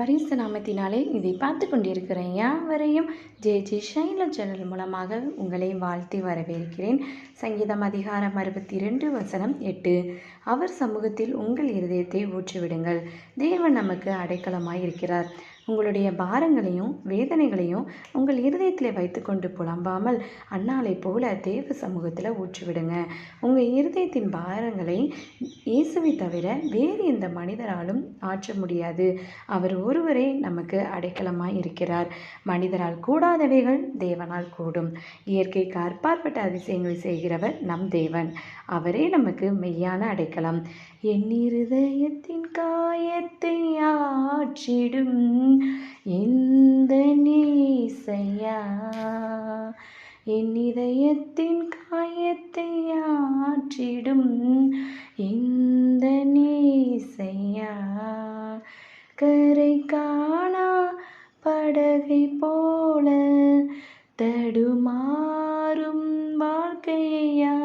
பரிசு நாமத்தினாலே இதை பார்த்து கொண்டிருக்கிற யாவரையும். ஜே ஜே ஷைல சேனல் மூலமாக உங்களை வாழ்த்தி வரவேற்கிறேன். சங்கீதம் அதிகாரம் அறுபத்தி ரெண்டு வசனம் எட்டு. அவர் சமூகத்தில் உங்கள் இருதயத்தை ஊற்றிவிடுங்கள். தேவன் நமக்கு அடைக்கலமாக இருக்கிறார் உங்களுடைய பாரங்களையும் வேதனைகளையும் உங்கள் இருதயத்தில் வைத்துக்கொண்டு புலம்பாமல் அன்னாலை போல தேவ சமூகத்தில் ஊற்றிவிடுங்க. உங்கள் இருதயத்தின் பாரங்களை இயேசுவை தவிர வேறு எந்த மனிதராலும் ஆற்ற முடியாது. அவர் ஒருவரே நமக்கு அடைக்கலமாக இருக்கிறார். மனிதரால் கூடாதவைகள் தேவனால் கூடும். இயற்கைக்கு அற்பாற்பட்ட அதிசயங்களை செய்கிறவர் நம் தேவன். அவரே நமக்கு மெய்யான அடைக்கலம். என் இருதயத்தின் காயத்தை ஆற்றிடும் எந்த நீசையா? என் இதயத்தின் காயத்தை ஆற்றிடும். எந்த நீசையா? கரை காணா படகை போல தடுமாறும் வாழ்க்கையா?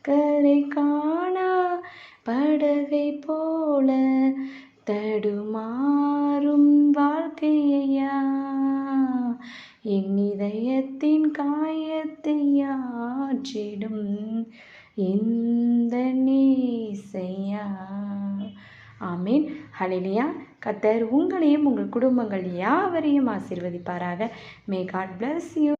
கரை காணா படகை போல தடுமா வாழ்க்கையா என் இதயத்தின் காயத்தையா ஆற்றிடும் இந்த நீசையா? ஆமீன். ஹலிலியா கத்தர் உங்களையும் உங்கள் குடும்பங்கள் யாவரையும் ஆசீர்வதிப்பாராக. May God bless you